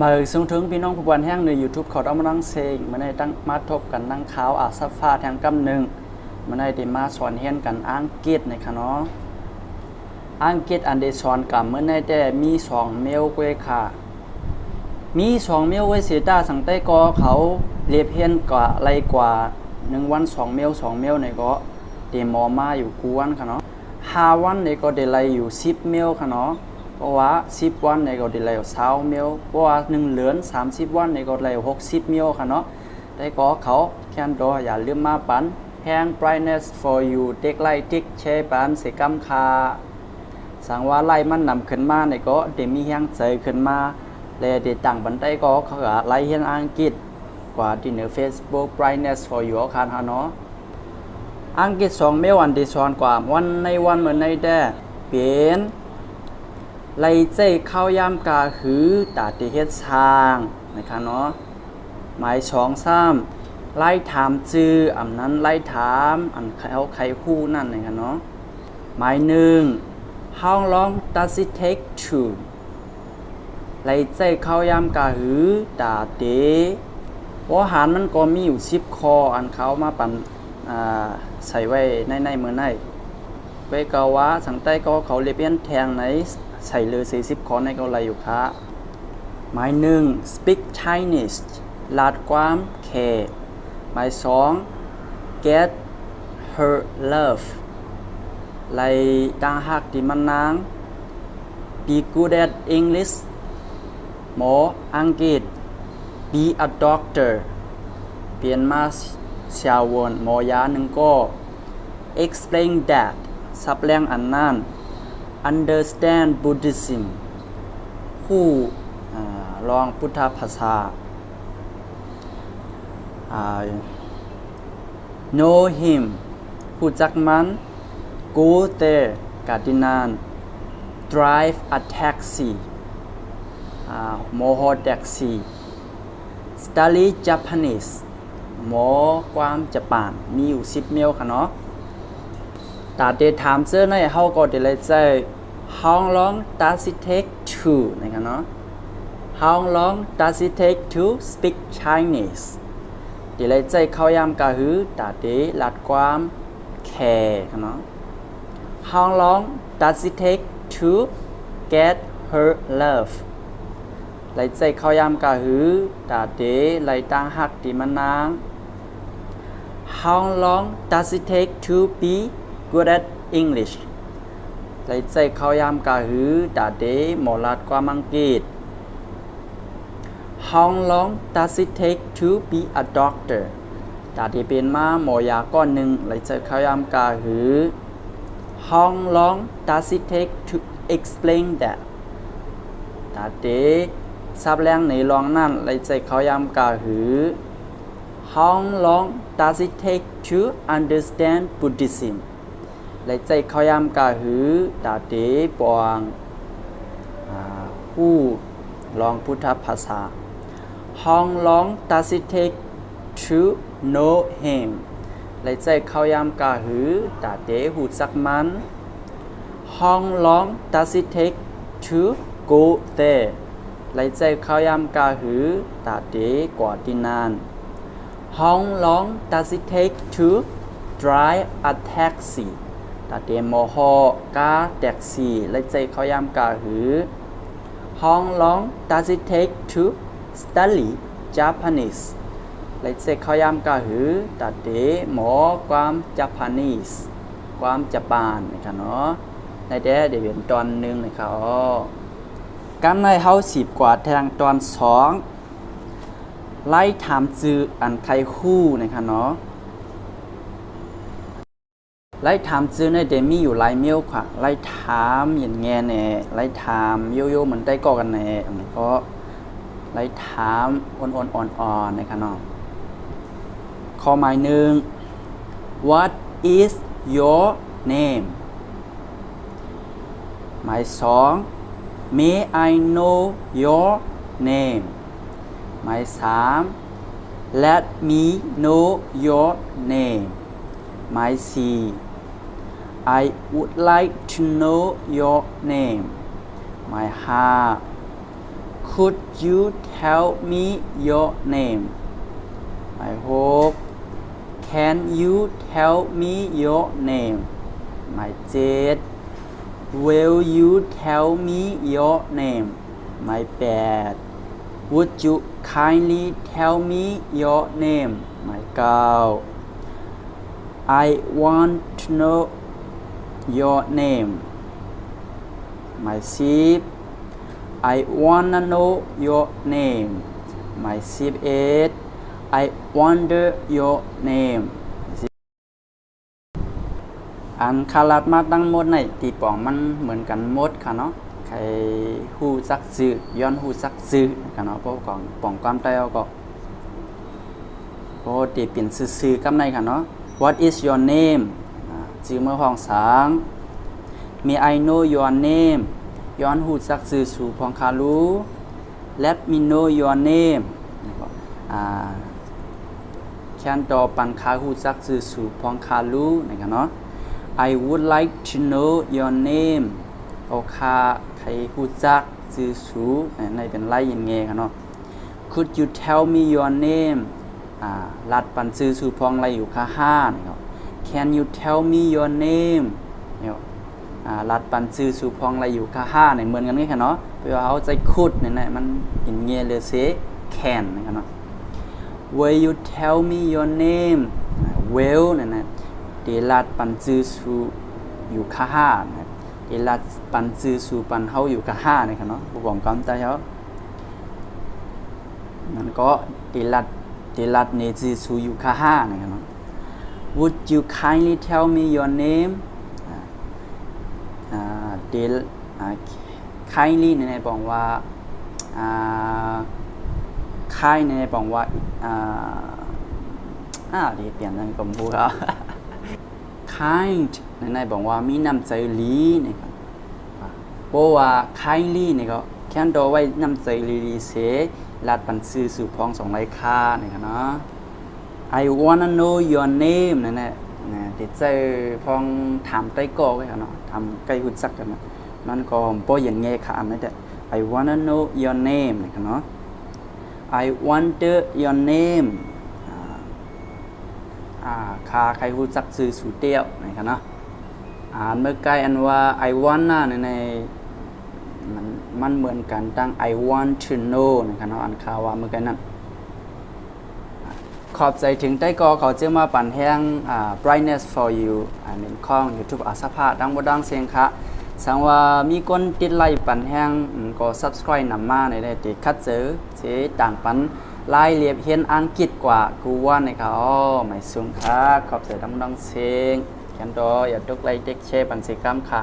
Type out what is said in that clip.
มาส่งถึงพี่น้องผู้บริแห่งใน YouTube เขาเอามานั่งเซงมาในตั้งมาทบกันนั่งขาวอาซัฟฟาแทงกำหนึ่งมาในได้มาสอนเฮียนกันอังกฤษนะคะเนาะอังกฤษอันเดสอนกับเมื่อในแต่มีสองเมลเวค่ะ มีสองเมลเวเสียดาสังใต้ก็เขาเรียบเฮียนกว่าไรกว่าหนึ่งวันสองเมลสองเมลในก็เดมอมาอยู่กูวันค่ะเนาะห้าวันในก็เดไลอยู่สิบเมลค่ะเนาะ เพราะว่า10วันในก็ได้แล้ว20เมลเพราะว่า1เหลือน30วันในก็ได้60เมลค่ะเนาะแต่ก็เขาแค่นดออย่าลืมมาปันแพง brightness for you เด็กไล่ติ๊กแชร์ปันเสกำคาสังว่าไล่มันนำขึ้นมาในก็ได้มีเฮียงใจขึ้นมาและได้ตั้งบันไดก็เขาก็ไล่เฮียนอังกฤษกว่าที่เหนือ Facebook brightness for you คันฮะเนาะอังกฤษ2เมลอันที่สอนกว่าวันในวันเหมือนในแด่เป็น ไล่ใจเข้ายามกาหือตาติเฮ็ดช้างนะคะเนาะหมายสองซ้ำไล่ถามจื้ออำนั้นไล่ถามอันเขาใครฮู้นั่นนะคะเนาะหมายหนึ่ง how long does it take to ไล่ใจเข้ายามกาหือตาเตว่าหารมันก็มีอยู่10คออันเขามาปันอ่าใส่ไว้ในในเมือในไวก็ว่าสังใต้ก็เขาเรียบเรียนแทงใน ใส่เลย40คอในเก็ไรอยู่ค่ะหมายหนึ่ง speak Chinese ลาดความแคหมายสอง get her love ไล่ดังหักที่มันนาง be good at English หมออังกฤษ be a doctor เปลี่ยนมาเสียวนหมอยาหนึ่งก็ explain that ซับแรงอันนั้น understand Buddhism ผู้อ่าลองพุทธภาษา know him ผู้จักมัน go there กาดินาน drive a taxi โมโหแท็กซี่ study Japanese หมอความญี่ปุ่นมีอยู่10เมลค่ะเนาะตาเดถามเจอในเฮาก็ได้เลยใจ how long does it take to นะครับเนาะ how long does it take to speak Chinese เดี๋ยวเลยใจเข้ายามกะหือตาเดลัดความแค่เนาะ how long does it take to get her love ไล่ใจเขายามกะหือตาเดไล่ตั้งหักติมันนาง How long does it take to be good at English ไล่ใจเข้ายามกะหือตาเดหมอลัดความังกฤษ How long does it take to be a doctor ตาเดเป็นมาหมอยาก้อนหนึ่งไล่ใจเข้ายามกะหือ How long does it take to explain that ตาเดทราบแรงในรองนั่นไล่ใจเขายามกาหือ How long does it take to understand Buddhism ไล่ใจเขายามกาหือตาเตปวงผู้ลองพุทธภาษา How long does it take to know him ไล่ใจเขายามกาหือตาเตหูจักมัน How long does it take to go there ไล่ใจเขายามกาหือตาเดกว่าที่นาน How long does it take to drive a taxi ตาเดมอฮอกาแท็กซี่ไล่ใจเขายามกาหือ How long does it take to study Japanese ไล่ใจเขายามกาหือตาเดหมอความ Japanese ความญี่ปุ่นนะครับเนาะในแดเดี๋ยวเป็นตอนหนึ่งนะครับกันในเฮาสิบกว่าแทงตอนสองไล่ถามจืออันใครคู่นะคะเนาะ ไล่ถามจือในเดมี่อยู่หลายเมียวค่ะไล่ถามอย่างแงแน่ไล่ถามโยโย่เหมือนได้ก่อกันแน่อันก็ไล่ถามอ่อนๆอ่อนๆนะคะเนาะข้อหมายหนึ่ง what is your name หมายสอง May I know your name หมายสาม Let me know your name หมายสี่ I would like to know your name หมายห้า could you tell me your name I hope can you tell me your name หมายเจ็ด Will you tell me your name หมายแปด Would you kindly tell me your name หมายเก้า I want to know your name หมายสิบ I wanna know your name หมายสิบเอ็ด I wonder your name อันคารัดมาตั้งหมดในตีป่องมันเหมือนกันหมดค่ะเนาะใครฮู้ซักซื้อย้อนฮู้ซักซื้อค่ะเนาะพราะของป่องความใต้เอาก็โอ้ตีเปลี่ยนซื่อๆกับในค่ะเนาะ What is your name อ่าชื่อเมื่อห้องสาง May I know your name ย้อนฮู้ซักซื้อสู่พองคารู้ Let me know your name นะครับอ่อปันคาฮูซักซื่อสู่พองคาลูนะครับเนาะ I would like to know your name โอคาใครฮูจักซื่อสู่ในเป็นไล่ยินเงครับเนาะ Could you tell me your name ลัดปันซื่อสู่พองไรอยู่ค่าห้านะครับ Can you tell me your name เนี่ยอ่าลัดปันซื่อสูพองไรอยู่ค่าห้าเนี่ยเหมือนกันนี่ค่ะเนาะเพื่อเอาใจคุดเนี่ยนะมันยินเงเลยเซ can นะครับเนาะ Will you tell me your name Will เนั่นนะเดลัดปันจือสูอยู่ค่าห้านะเดลัดปันจือสูปันเฮาอยู่ค่าห้านะครับเนาะผู้บอกความใจเขามันก็เดลัดเดลัดเนจือสูอยู่ค่าห้านะครับเนาะ Would you kindly tell me your name เดลอ่า kindly เนี่ยบอกว่าอ่าค่ายในบอกว่าอ่าเดี๋ยวเปลี่ยนนั่นก็พูดครับ kind ในในบอกว่ามีน้ำใจลีนะครับเพราะว่า kindly นี่ก็แค่ตัวไว้น้ำใจหลีเสลาดปันซื้อสู่พองสองไรค่านะครับเนาะ I wanna know your name นั่นแหละนะเดี๋ยวจอพองถามใต้กอไว้ครับเนาะทำใกล้หุ่นซักกันนะมันก็บ่อย่างเงี้ยค่ะอันนั้นแต่ I wanna know your name นะครับเนาะ I wonder your name อ่าคาใครรู้จักซื้อสูเตียวนะครับเนาะอ่านเมื่อใกล้อันว่า I wanna ในในมันมันเหมือนกันตั้ง I want to know นะครับเนาะอันคาว่าเมื่อกี้นั้น ขอบใจถึงใต้กอเขาเจ้ามาปั่นแห้งอ่า brightness for you อันเป็นข้อง YouTube อาสาพาดังบ่ดังเสียงค่ะสังว่ามีคนติดไลค์ปั่นแห้งก็ subscribe นำมาในได้ติคัดเจอเสต่างปันลายเรียบเห็นอังกฤษกว่ากูว่าในเขาไม่สูงค่ะขอบใจดังดังเสียงแคนดออย่าตกไลค์เด็กแชร์ปันสิกรรมค่ะ